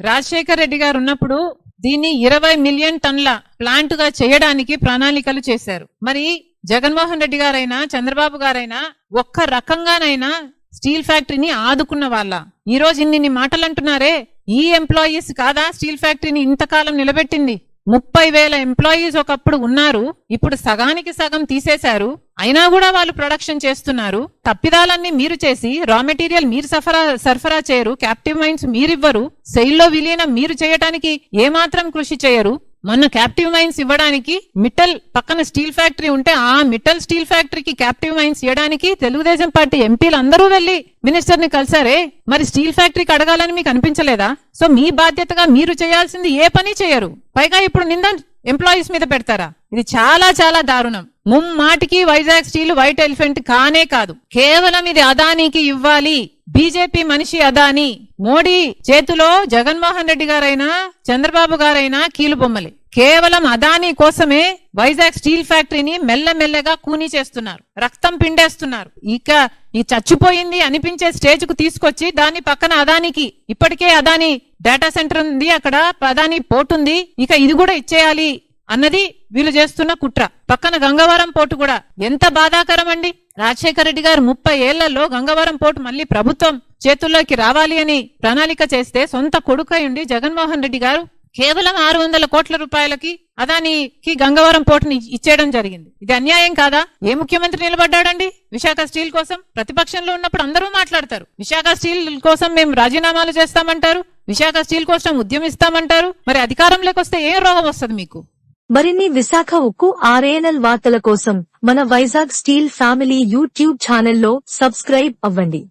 రాజశేఖర్ రెడ్డి గారు ఉన్నప్పుడు దీన్ని ఇరవై మిలియన్ టన్ల ప్లాంట్గా చేయడానికి ప్రణాళికలు చేశారు. మరి జగన్మోహన్ రెడ్డి గారైనా చంద్రబాబు గారైనా ఒక్క రకంగానైనా స్టీల్ ఫ్యాక్టరీని ఆదుకున్న వాళ్ళ. ఈ రోజు ఇన్ని మాటలు అంటున్నారే ఈ ఎంప్లాయీస్ కాదా స్టీల్ ఫ్యాక్టరీని ఇంతకాలం నిలబెట్టింది? ముప్పై వేల ఎంప్లాయీస్ ఒకప్పుడు ఉన్నారు ఇప్పుడు సగానికి సగం తీసేశారు అయినా కూడా వాళ్ళు ప్రొడక్షన్ చేస్తున్నారు. తప్పిదాలన్నీ మీరు చేసి రా మెటీరియల్ మీరు సఫరా సరఫరా చేయరు క్యాప్టివ్ మైన్స్ మీరివ్వరు సెయిల్లో విలీనం మీరు చేయటానికి ఏమాత్రం కృషి చేయరు. మొన్న క్యాప్టివ్ మైన్స్ ఇవ్వడానికి మిట్టల్ పక్కన స్టీల్ ఫ్యాక్టరీ ఉంటే ఆ మిట్టల్ స్టీల్ ఫ్యాక్టరీకి క్యాప్టివ్ మైన్స్ ఇవ్వడానికి తెలుగుదేశం పార్టీ ఎంపీలు అందరూ వెళ్ళి మినిస్టర్ని కలిసారే మరి స్టీల్ ఫ్యాక్టరీకి అడగాలని మీకు అనిపించలేదా? సో మీ బాధ్యతగా మీరు చేయాల్సింది ఏ పని చేయరు. పైగా ఇప్పుడు నింద ఎంప్లాయీస్ మీద పెడతారా? ఇది చాలా చాలా దారుణం. ముమ్మాటికి వైజాగ్ స్టీల్ వైట్ ఎలిఫెంట్ కానే కాదు. కేవలం ఇది అదానికి ఇవ్వాలి. బీజేపీ మనిషి అదాని. మోడీ చేతిలో జగన్మోహన్ రెడ్డి గారైనా చంద్రబాబు గారైనా కీలు బొమ్మలే కేవలం అదాని కోసమే వైజాగ్ స్టీల్ ఫ్యాక్టరీని మెల్లమెల్లగా కూనీ చేస్తున్నారు. రక్తం పిండేస్తున్నారు. ఇక ఈ చచ్చిపోయింది అనిపించే స్టేజ్కు తీసుకొచ్చి దాన్ని పక్కన అదానికి. ఇప్పటికే అదాని డేటా సెంటర్ ఉంది అక్కడ అదాని పోర్ట్ ఉంది. ఇక ఇది కూడా ఇచ్చేయాలి అన్నది వీళ్ళు చేస్తున్న కుట్ర. పక్కన గంగవరం పోర్టు కూడా. ఎంత బాధాకరం అండి? రాజశేఖర రెడ్డి గారు ముప్పై ఏళ్ళలో గంగవరం పోర్టు మళ్ళీ ప్రభుత్వం చేతుల్లోకి రావాలి అని ప్రణాళిక చేస్తే సొంత కొడుకై ఉండి జగన్మోహన్ రెడ్డి గారు కేవలం ఆరు వందల కోట్ల రూపాయలకి అదానికి గంగవరం పోర్టుని ఇచ్చేయడం జరిగింది. ఇది అన్యాయం కాదా? ఏ ముఖ్యమంత్రి నిలబడ్డాడండి? విశాఖ స్టీల్ కోసం? ప్రతిపక్షంలో ఉన్నప్పుడు అందరూ మాట్లాడతారు. విశాఖ స్టీల్ కోసం మేము రాజీనామాలు చేస్తామంటారు. విశాఖ స్టీల్ కోసం ఉద్యమిస్తామంటారు మరి అధికారంలోకి వస్తే ఏ రోగం వస్తుంది మీకు? మరిన్ని విశాఖ ఉక్కు ఆర్ఏఎన్ఎల్ వార్తల కోసం మన వైజాగ్ స్టీల్ ఫ్యామిలీ యూట్యూబ్ ఛానల్లో సబ్స్క్రైబ్ అవ్వండి.